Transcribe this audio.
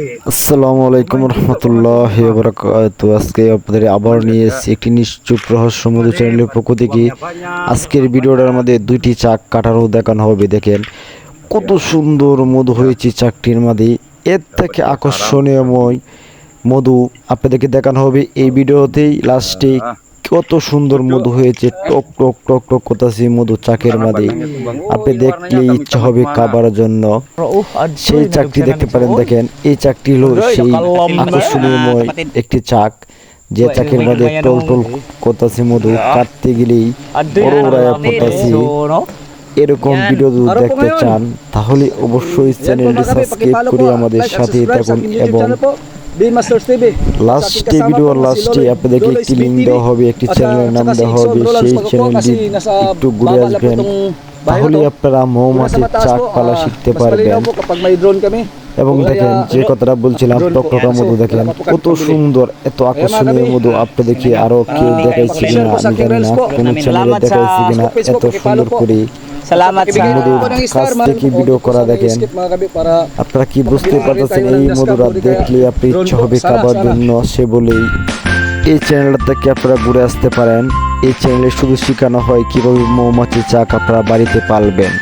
আসসালামু আলাইকুম রহমতুল্লাহ বরকাত আজকে আপনাদের আবার নিয়ে এসেছি একটি নিশ্চুপ রহস্য মধু চ্যানেলের পক্ষ থেকে। আজকের ভিডিওটার মধ্যে দুইটি চাক কাটারও দেখানো হবে, দেখেন। কত সুন্দর মধু হয়েছে চাকটির মধ্যে। এর থেকে আকর্ষণীয়ময় মধু আপনাদেরকে দেখানো হবে এই ভিডিওতেই। লাস্টে কত সুন্দর মধু হয়েছে টক টক টক টক করতেছে মধু চাকের মধ্যে আপনি দেখলে ইচ্ছা হবে খাবার জন্য। সেই চাকটি দেখতে পারেন দেখেন এই চাকটি হলো সেই আকর্ষণীয়ময় একটি চাক যে চাকের মধ্যে টল টল করতেছে মধু কাটতে গেলেই বড় উড়াইয়া পড়তেছে এরকম ভিডিও যদি দেখতে চান তাহলে অবশ্যই চ্যানেলটি সাবস্ক্রাইব করে আমাদের সাথে থাকুন এবং. লাস্টে ভিডিওর লাস্টে আপনাদেরকে একটি লিঙ্ক দেওয়া হবে একটি চ্যানেলের নাম দেওয়া হবে সেই চ্যানেলটি একটু ঘুরে আসবেন। তাহলে আপনারা মৌমাছির চাক পালা শিখতে পারবেন. এবং দেখেন যে কথাটা বলছিলাম টকটকা মধু দেখেন কত সুন্দর এত আকর্ষণীয় মধু আপনাদেরকে আরও কেউ দেখাইছে কিনা আমি জানি না কোন চ্যানেলে দেখাইছে কিনা এত সুন্দর করে Salamat sa ng কাছ. থেকে ভিডিও করা দেখেন। আপনারা কি বুঝতে পারতেছেন এই মধুরা দেখলে আপনি ইচ্ছা হবে খাবার জন্য সে বলেই এই চ্যানেলটা থেকে আপনারা ঘুরে আসতে পারেন। এই চ্যানেলে শুধু শেখানো হয় কীভাবে মৌমাছি চাক আপনারা বাড়িতে পালবেন।